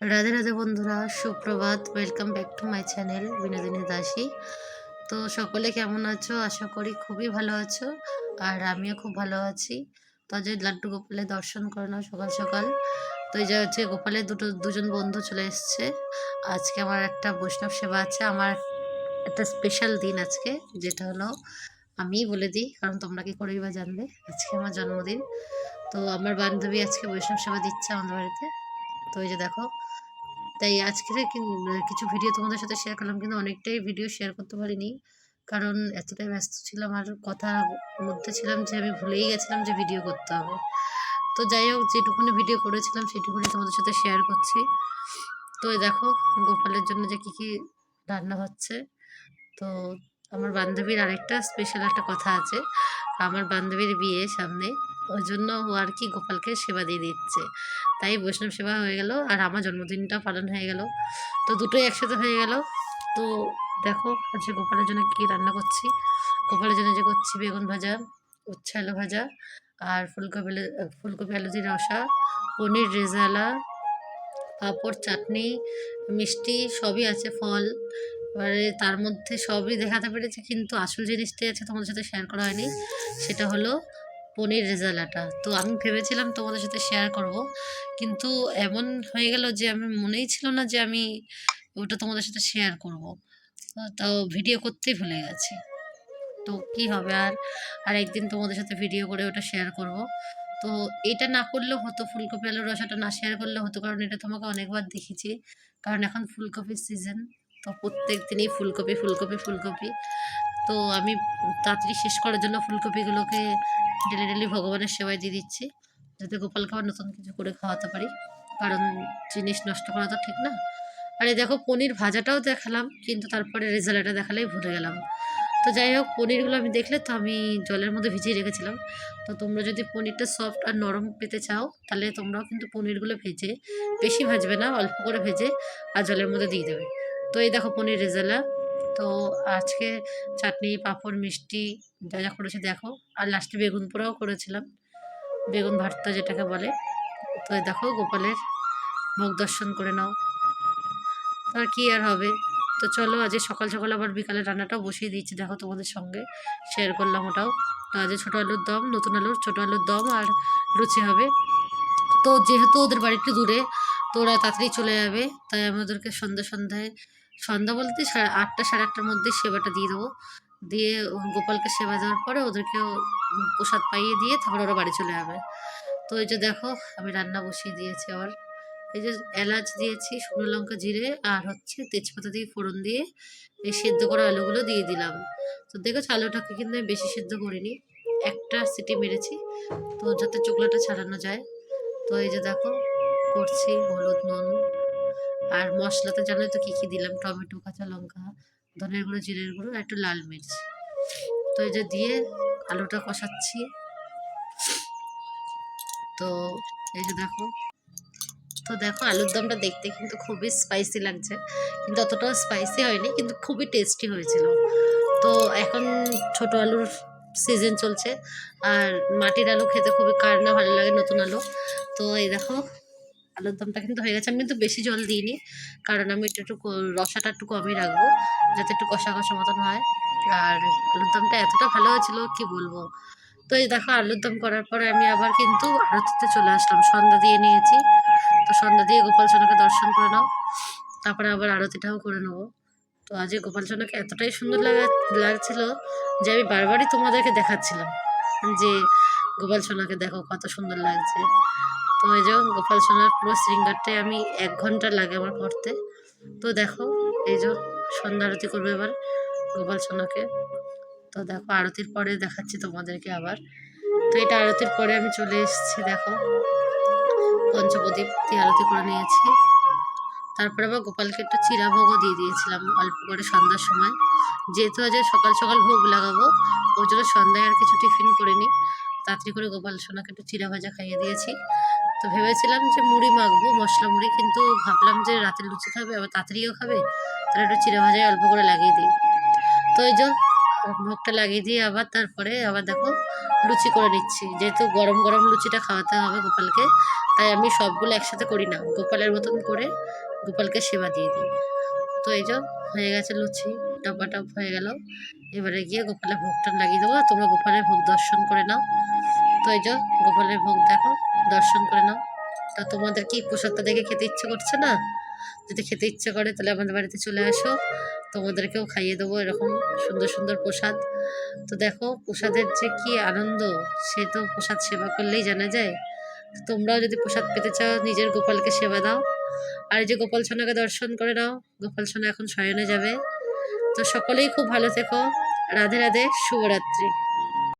রাধে রাধে বন্ধুরা, সুপ্রভাত। Welcome back to my channel Binodini Dasi. তো সকলে কেমন আছো? আশা করি খুবই ভালো আছো, আর আমিও খুব ভালো আছি। তো আজ লাড্ডু গোপালের দর্শন করে নাও সকাল সকাল। তো এই যে হচ্ছে গোপালের দুটো, দুজন বন্ধু চলে এসছে। আজকে আমার একটা বৈষ্ণব সেবা আছে, আমার একটা স্পেশাল দিন আজকে, যেটা হলো আমিই বলে দিই, কারণ তোমরা কি করেই বা জানবে? আজকে আমার জন্মদিন। তো আমার বান্ধবী আজকে বৈষ্ণব সেবা দিচ্ছে আমাদের বাড়িতে। তো এই যে দেখো তাই আজকের কি- কিছু ভিডিও তোমাদের সাথে শেয়ার করলাম, কিন্তু অনেকটাই ভিডিও শেয়ার করতে পারিনি। কারণ এতটাই ব্যস্ত ছিলাম আর কথা মধ্যে ছিলাম যে আমি ভুলেই গেছিলাম যে ভিডিও করতে হবে। তো যাই হোক, যেটুকুনি ভিডিও করেছিলাম সেটুকুনি তোমাদের সাথে শেয়ার করছি। তো দেখো, গোপালের জন্য যে কী কী রান্না হচ্ছে। তো আমার বান্ধবীর আরেকটা স্পেশাল একটা কথা আছে। আমার বান্ধবীর বিয়ে সামনে। ওই জন্য ও আর কি গোপালকে সেবা দিয়ে দিচ্ছে। তাই বৈষ্ণব সেবা হয়ে গেল আর আমার জন্মদিনটা পালন হয়ে গেল। তো দুটোই একসাথে হয়ে গেল। তো দেখো, আজকে গোপালের জন্য কী রান্না করছি? গোপালের জন্য যে করছি বেগুন ভাজা, উচ্ছে আলু ভাজা আর ফুলকপি ফুলকপি আলু দিয়ে রসা, পনির রেজালা, পাঁপড়, চাটনি, মিষ্টি, সবই আছে ফল। এবারে তার মধ্যে সবই দেখাতে পেরেছি, কিন্তু আসল জিনিসটাই আছে তোমাদের সাথে শেয়ার করা হয়নি। সেটা হলো পনির রেজালাটা। তো আমি ভেবেছিলাম তোমাদের সাথে শেয়ার করব। কিন্তু এমন হয়ে গেল যে, আমি মনেই ছিল না যে, আমি ওটা তোমাদের সাথে শেয়ার করব। তাও ভিডিও করতেই ভুলে গেছি। তো কি হবে আর? আর একদিন তোমাদের সাথে ভিডিও করে ওটা শেয়ার করব। তো এটা না করলেও হতো, ফুলকপি আলুর রসাটা না শেয়ার করলে হতো, কারণ এটা তোমাকে অনেকবার দেখিয়েছি কারণ এখন ফুলকপির সিজন তো প্রত্যেক দিনই ফুলকপি ফুলকপি ফুলকপি। তো আমি তাড়াতাড়ি শেষ করার জন্য ফুলকপিগুলোকে ডেলি ডেলি ভগবানের সেবায় দিয়ে দিচ্ছি, যাতে গোপালকে আবার নতুন কিছু করে খাওয়াতে পারি। কারণ জিনিস নষ্ট করা তো ঠিক না। আর এই দেখো, পনির ভাজাটাও দেখালাম, কিন্তু তারপরে রেজাল্টটা দেখালেই ভুলে গেলাম। তো যাই হোক, পনিরগুলো আমি দেখলে তো আমি জলের মধ্যে ভিজিয়ে রেখেছিলাম। তো তোমরা যদি পনিরটা সফট আর নরম পেতে চাও, তাহলে তোমরাও কিন্তু পনিরগুলো ভেজে, বেশি ভাজবে না, অল্প করে ভেজে, আর জলের মধ্যে দিয়ে দেবে। তো এই দেখো পনির রেজালা। তো আজকে চাটনি, পাঁপড়, মিষ্টি যা যা করেছি দেখো। আর লাস্টে বেগুন পোড়াও করেছিলাম। বেগুন ভর্তা যেটাকে বলে। তো দেখো গোপালের মুখ দর্শন করে নাও। তো আর কি আর হবে? তো চলো আজ সকাল সকাল আবার বিকালে রান্নাটাও বসিয়ে দিয়েছি দেখো তোমাদের সঙ্গে। শেয়ার করলাম ওটাও। তো আজ ছোটো আলুর দম, নতুন আলুর, ছোটো আলুর দম আর লুচি হবে। তো যেহেতু ওদের বাড়িটা দূরে, তো ওরা তাড়াতাড়ি চলে যাবে। তাই আমি ওদেরকে সন্ধ্যা সন্ধ্যায় সন্ধ্যা বলতে আটটা, সাড়ে আটটার মধ্যে সেবাটা দিয়ে দেবো। দিয়ে গোপালকে সেবা দেওয়ার পরে ওদেরকেও উম প্রসাদ পাইয়ে দিয়ে তারপর ওরা বাড়ি চলে যাবে। তো এই যে দেখো, আমি রান্না বসিয়ে দিয়েছি আবার। এই যে এলাচ দিয়েছি, শুকনো লঙ্কা জিরে আর হচ্ছে তেজপাতা দিয়ে ফোড়ন দিয়ে এই সেদ্ধ করা আলুগুলো দিয়ে দিলাম। তো দেখো আলুটাকে কিন্তু আমি বেশি সেদ্ধ করিনি, একটা সিটি মেরেছি। তো যাতে চোখলাটা ছাড়ানো যায়। তো এই যে দেখো, করছি হলুদ, নুন আর মশলাতে জানোই তো কী কী দিলাম, টমেটো, কাঁচা লঙ্কা, ধনের গুঁড়ো, জিরের গুঁড়ো, আর একটু লাল মির্চ। তো যে দিয়ে আলুটা কষাচ্ছি। তো এই যে দেখো, তো দেখো আলুর দমটা দেখতে কিন্তু খুবই স্পাইসি লাগছে। কিন্তু অতটাও স্পাইসি হয়নি, কিন্তু খুবই টেস্টি হয়েছিল। তো এখন ছোট আলুর সিজন চলছে, আর মাটির আলু খেতে খুবই কার না ভালো লাগে নতুন আলু। তো এই দেখো আলুর দমটা কিন্তু হয়ে গেছে। আমি কিন্তু বেশি জল দিইনি, কারণ আমি একটু একটু রসাটা একটু কমই রাখব, যাতে একটু কষা কষা মতন হয়। আর আলুর দমটা এতটা ভালো হয়েছিল, কি বলব? তো এই দেখো, আলুর দম করার পরে আমি আবার কিন্তু আরতিতে চলে আসলাম। সন্ধ্যা দিয়ে নিয়েছি। তো সন্ধ্যা দিয়ে গোপাল সোনাকে দর্শন করে নাও। তারপরে আবার আরতিটাও করে নেব। তো আজকে গোপাল সোনাকে এতটাই সুন্দর লাগা লাগছিল যে আমি বারবারই তোমাদেরকে দেখাচ্ছিলাম যে গোপাল সোনাকে দেখো, কত সুন্দর লাগছে। তো এই যে গোপাল সোনার পুরো শৃঙ্গারটাই আমি এক ঘণ্টা লাগে আমার করতে তো দেখো, এই যে সন্ধ্যা আরতি করবে এবার গোপাল সোনাকে। তো দেখো, আরতির পরে দেখাচ্ছি তোমাদেরকে আবার। তো এটা আরতির পরে আমি চলে এসেছি, দেখো। পঞ্চপ্রদীপ দিয়ে আরতি করে নিয়েছি। তারপরে আবার গোপালকে একটু চিরা ভোগও দিয়ে দিয়েছিলাম অল্প করে সন্ধ্যার সময়। যেহেতু আজ সকাল সকাল ভোগ লাগাবো ওই জন্য সন্ধ্যায় আর কিছু টিফিন করিনি। তাড়াতাড়ি করে গোপাল সোনাকে একটু চিরা ভাজা খাইয়ে দিয়েছি। তো ভেবেছিলাম যে মুড়ি মাখবো, মশলা মুড়ি, কিন্তু ভাবলাম যে রাতের লুচি খাবে, আবার তাড়াতাড়িও খাবে, তাহলে একটু চিরা ভাজায় অল্প করে লাগিয়ে দিই। তো এই যে, ভোগটা লাগিয়ে দিয়ে আবার তারপরে আবার দেখো লুচি করে নিচ্ছি। যেহেতু গরম গরম লুচিটা খাওয়াতে হবে গোপালকে, তাই আমি সবগুলো একসাথে করি না, গোপালের মতন করে গোপালকে সেবা দিয়ে দিই। তো এই হয়ে গেছে লুচি, টপা টপ হয়ে গেল। এবারে গিয়ে গোপালের ভোগটা লাগিয়ে দেবো তোমরা গোপালের ভোগ দর্শন করে নাও। তো এই যে, গোপালের ভোগ দেখো। দর্শন করে নাও। তা তোমাদের কি প্রসাদটা দেখে খেতে ইচ্ছে করছে না? যদি খেতে ইচ্ছে করে, তাহলে আমাদের বাড়িতে চলে আসো। তোমাদেরকেও খাইয়ে দেবো এরকম সুন্দর সুন্দর প্রসাদ। তো দেখো, প্রসাদের যে কি আনন্দ, সে তো প্রসাদ সেবা করলেই জানা যায়। তোমরাও যদি প্রসাদ পেতে চাও, নিজের গোপালকে সেবা দাও। আর এই যে গোপাল সোনাকে দর্শন করে নাও, গোপাল সোনা এখন শয়নে যাবে। তো সকলেই খুব ভালো থেকো। রাধে রাধে, শুভরাত্রি।